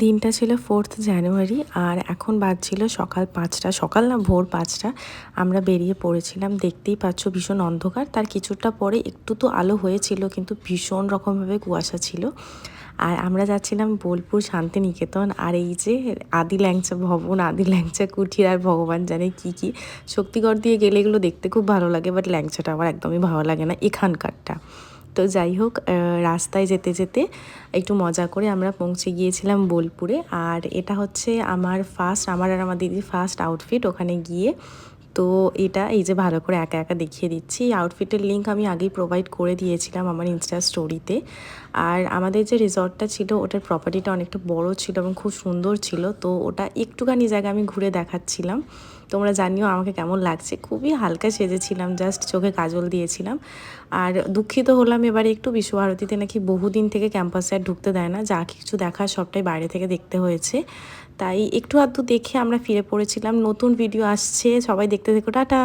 দিনটা ছিল fourth January আর এখন বাজছিল সকাল পাঁচটা, সকাল না ভোর পাঁচটা। আমরা বেরিয়ে পড়েছিলাম, দেখতেই পাচ্ছ ভীষণ অন্ধকার। তার কিছুটা পরে একটু তো আলো হয়েছিল, কিন্তু ভীষণ রকমভাবে কুয়াশা ছিল। আর আমরা যাচ্ছিলাম বোলপুর শান্তিনিকেতন। আর এই যে আদি ল্যাংচা ভবন আদি ল্যাংচা কুঠির আর ভগবান জানে কি কি, শক্তিগড় দিয়ে গেলে এগুলো দেখতে খুব ভালো লাগে বাট ল্যাংচাটা আমার একদমই ভালো লাগে না, এখানকারটা। তো যাই হোক রাস্তায় যেতে যেতে একটু মজা করে আমরা পৌঁছে গিয়েছিলাম বোলপুরে। আর এটা হচ্ছে আমার ফার্স্ট আমার আর আমার দিদির ফার্স্ট আউটফিট ওখানে গিয়ে তো এটা এই যে ভালো করে একা একা দেখিয়ে দিচ্ছি। এই আউটফিটের লিঙ্ক আমি আগেই প্রোভাইড করে দিয়েছিলাম আমার ইনস্টা স্টোরিতে আর আমাদের যে রিসর্টটা ছিল, ওটার প্রপার্টিটা অনেকটা বড় ছিল এবং খুব সুন্দর ছিল। তো ওটা একটুখানি জায়গা আমি ঘুরে দেখাচ্ছিলাম। তোমরা জানিও আমাকে কেমন লাগছে। খুবই হালকা সেজেছিলাম জাস্ট চোখে কাজল দিয়েছিলাম। আর দুঃখিত হলাম এবারে একটু বিশ্বভারতীতে নাকি বহুদিন থেকে ক্যাম্পাসে আর ঢুকতে দেয় না। যা কিছু দেখার সবটাই বাইরে থেকে দেখতে হয়েছে। তাই একটু আধটু দেখে আমরা ফিরে পড়েছিলাম। নতুন ভিডিও আসছে, সবাই দেখতে দেখো টাটা।